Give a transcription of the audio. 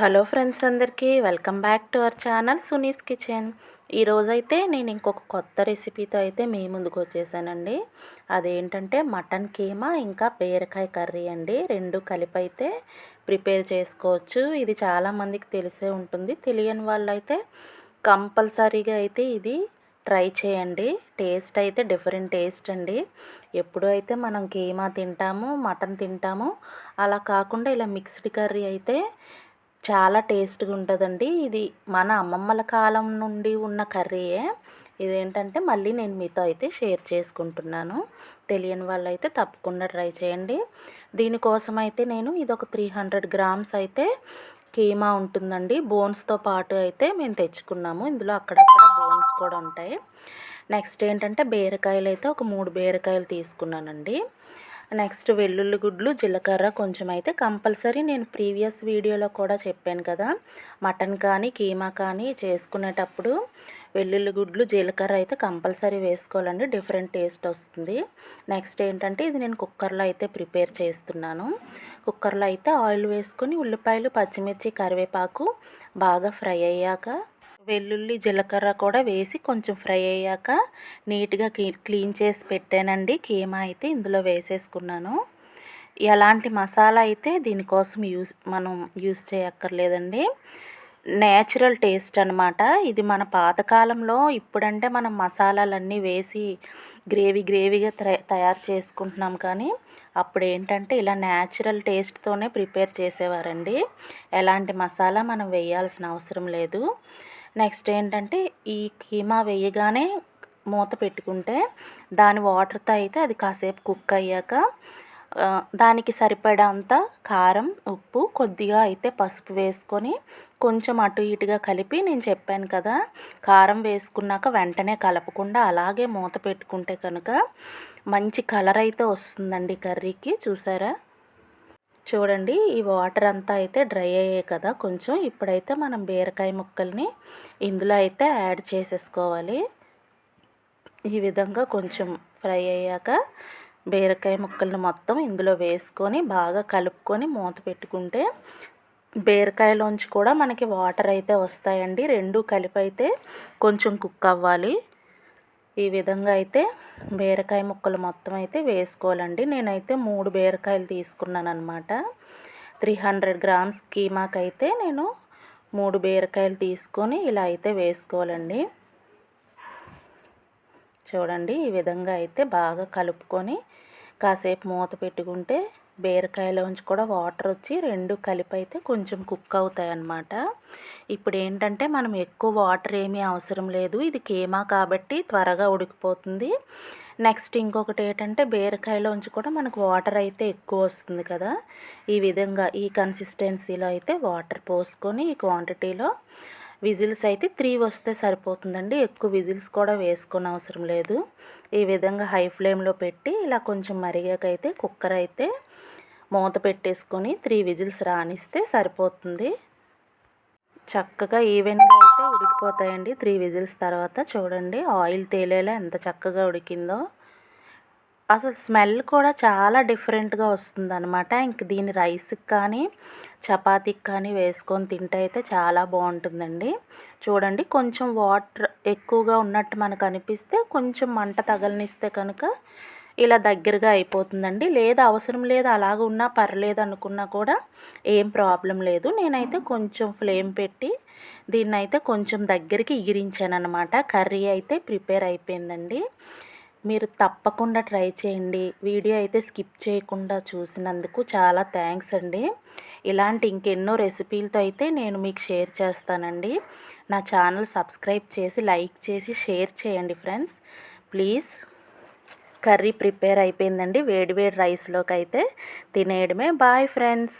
Hello friends అందరికీ welcome back to our channel Suni's kitchen. ఈరోజైతే నేను ఇంకొక కొత్త రెసిపీతో అయితే మీ ముందుకు వచ్చేసానండి. అదేంటంటే మటన్ కీమా ఇంకా బీరకాయ కర్రీ అండి. రెండు కలిపి అయితే ప్రిపేర్ చేసుకోవచ్చు. ఇది చాలామందికి తెలిసే ఉంటుంది. తెలియని వాళ్ళైతే కంపల్సరీగా అయితే ఇది ట్రై చేయండి. టేస్ట్ అయితే డిఫరెంట్ టేస్ట్ అండి. ఎప్పుడు అయితే మనం కీమా తింటాము మటన్ తింటాము అలా కాకుండా ఇలా మిక్స్డ్ కర్రీ అయితే చాలా టేస్ట్గా ఉంటుందండి. ఇది మన అమ్మమ్మల కాలం నుండి ఉన్న కర్రీయే. ఇదేంటంటే మళ్ళీ నేను మీతో అయితే షేర్ చేసుకుంటున్నాను. తెలియని వాళ్ళు అయితే తప్పకుండా ట్రై చేయండి. దీనికోసం అయితే నేను ఇది ఒక త్రీ హండ్రెడ్ గ్రామ్స్ అయితే కీమా ఉంటుందండి. బోన్స్తో పాటు అయితే మేము తెచ్చుకున్నాము. ఇందులో అక్కడక్కడ బోన్స్ కూడా ఉంటాయి. నెక్స్ట్ ఏంటంటే బీరకాయలు అయితే ఒక మూడు బీరకాయలు తీసుకున్నానండి. నెక్స్ట్ వెల్లుల్లి గుడ్లు జీలకర్ర కొంచెం అయితే కంపల్సరీ నేను ప్రీవియస్ వీడియోలో కూడా చెప్పాను కదా. మటన్ కానీ కీమా కానీ చేసుకునేటప్పుడు వెల్లుల్లి గుడ్లు జీలకర్ర అయితే కంపల్సరీ వేసుకోవాలండి. డిఫరెంట్ టేస్ట్ వస్తుంది. నెక్స్ట్ ఏంటంటే ఇది నేను కుక్కర్లో అయితే ప్రిపేర్ చేస్తున్నాను. కుక్కర్లో అయితే ఆయిల్ వేసుకొని ఉల్లిపాయలు పచ్చిమిర్చి కరివేపాకు బాగా ఫ్రై అయ్యాక వెల్లుల్లి జీలకర్ర కూడా వేసి కొంచెం ఫ్రై అయ్యాక నీట్గా క్లీన్ చేసి పెట్టానండి. కీమా అయితే ఇందులో వేసేసుకున్నాను. ఎలాంటి మసాలా అయితే దీనికోసం యూస్ మనం యూస్ చేయక్కర్లేదండి. నేచురల్ టేస్ట్ అనమాట ఇది మన పాతకాలంలో ఇప్పుడంటే మనం మసాలాలన్నీ వేసి గ్రేవీ గ్రేవీగా తయారు చేసుకుంటున్నాం కానీ అప్పుడు ఏంటంటే ఇలా న్యాచురల్ టేస్ట్తోనే ప్రిపేర్ చేసేవారండి. ఎలాంటి మసాలా మనం వేయాల్సిన అవసరం లేదు. నెక్స్ట్ ఏంటంటే ఈ కీమా వేయగానే మూత పెట్టుకుంటే దాని వాటర్తో అయితే అది కాసేపు కుక్ అయ్యాక దానికి సరిపడంత కారం ఉప్పు కొద్దిగా అయితే పసుపు వేసుకొని కొంచెం అటు ఇటుగా కలిపి నేను చెప్పాను కదా కారం వేసుకున్నాక వెంటనే కలపకుండా అలాగే మూత పెట్టుకుంటే కనుక మంచి కలర్ అయితే వస్తుందండి కర్రీకి. చూసారా? చూడండి ఈ వాటర్ అంతా అయితే డ్రై అయ్యాయి కదా కొంచెం. ఇప్పుడైతే మనం బీరకాయ ముక్కల్ని ఇందులో అయితే యాడ్ చేసేసుకోవాలి. ఈ విధంగా కొంచెం ఫ్రై అయ్యాక బీరకాయ ముక్కల్ని మొత్తం ఇందులో వేసుకొని బాగా కలుపుకొని మూత పెట్టుకుంటే బీరకాయలోంచి కూడా మనకి వాటర్ అయితే వస్తాయండి. రెండు కలిపి అయితే కొంచెం కుక్ అవ్వాలి. ఈ విధంగా అయితే బీరకాయ ముక్కలు మొత్తం అయితే వేసుకోవాలండి. నేనైతే మూడు బీరకాయలు తీసుకున్నాను అనమాట త్రీ హండ్రెడ్ గ్రామ్స్ కీమాకైతే నేను మూడు బీరకాయలు తీసుకొని ఇలా అయితే వేసుకోవాలండి. చూడండి ఈ విధంగా అయితే బాగా కలుపుకొని కాసేపు మూత పెట్టుకుంటే బీరకాయలోంచి కూడా వాటర్ వచ్చి రెండు కలిపి అయితే కొంచెం కుక్ అవుతాయి అన్నమాట. ఇప్పుడు ఏంటంటే మనం ఎక్కువ వాటర్ ఏమీ అవసరం లేదు. ఇది కేమా కాబట్టి త్వరగా ఉడికిపోతుంది. నెక్స్ట్ ఇంకొకటి ఏంటంటే బీరకాయలోంచి కూడా మనకు వాటర్ అయితే ఎక్కువ వస్తుంది కదా. ఈ విధంగా ఈ కన్సిస్టెన్సీలో అయితే వాటర్ పోసుకొని ఈ క్వాంటిటీలో విజిల్స్ అయితే త్రీ వస్తే సరిపోతుందండి. ఎక్కువ విజిల్స్ కూడా వేసుకొని అవసరం లేదు. ఈ విధంగా హై ఫ్లేమ్లో పెట్టి ఇలా కొంచెం మరిగాకైతే కుక్కర్ అయితే మూత పెట్టేసుకొని త్రీ విజిల్స్ రానిస్తే సరిపోతుంది. చక్కగా ఈవెన్గా అయితే ఉడికిపోతాయండి. త్రీ విజిల్స్ తర్వాత చూడండి ఆయిల్ తేలేలా ఎంత చక్కగా ఉడికిందో. అసలు స్మెల్ కూడా చాలా డిఫరెంట్గా వస్తుంది అనమాట ఇంక దీని రైస్కి కానీ చపాతీకి కానీ వేసుకొని తింటే అయితే చాలా బాగుంటుందండి. చూడండి కొంచెం వాటర్ ఎక్కువగా ఉన్నట్టు మనకు అనిపిస్తే కొంచెం మంట తగలనిస్తే కనుక ఇలా దగ్గరగా అయిపోతుందండి. లేదు అవసరం లేదు అలాగ ఉన్నా పర్లేదు అనుకున్నా కూడా ఏం ప్రాబ్లం లేదు. నేనైతే కొంచెం ఫ్లేమ్ పెట్టి దీన్ని అయితే కొంచెం దగ్గరికి ఎగిరించాను అనమాట కర్రీ అయితే ప్రిపేర్ అయిపోయిందండి. మీరు తప్పకుండా ట్రై చేయండి. వీడియో అయితే స్కిప్ చేయకుండా చూసినందుకు చాలా థ్యాంక్స్ అండి. ఇలాంటి ఇంకెన్నో రెసిపీలతో అయితే నేను మీకు షేర్ చేస్తానండి. నా ఛానల్ సబ్స్క్రైబ్ చేసి లైక్ చేసి షేర్ చేయండి ఫ్రెండ్స్. ప్లీజ్. కర్రీ ప్రిపేర్ అయిపోయిందండి. వేడి వేడి రైస్లోకి అయితే తినేయడమే. Bye friends.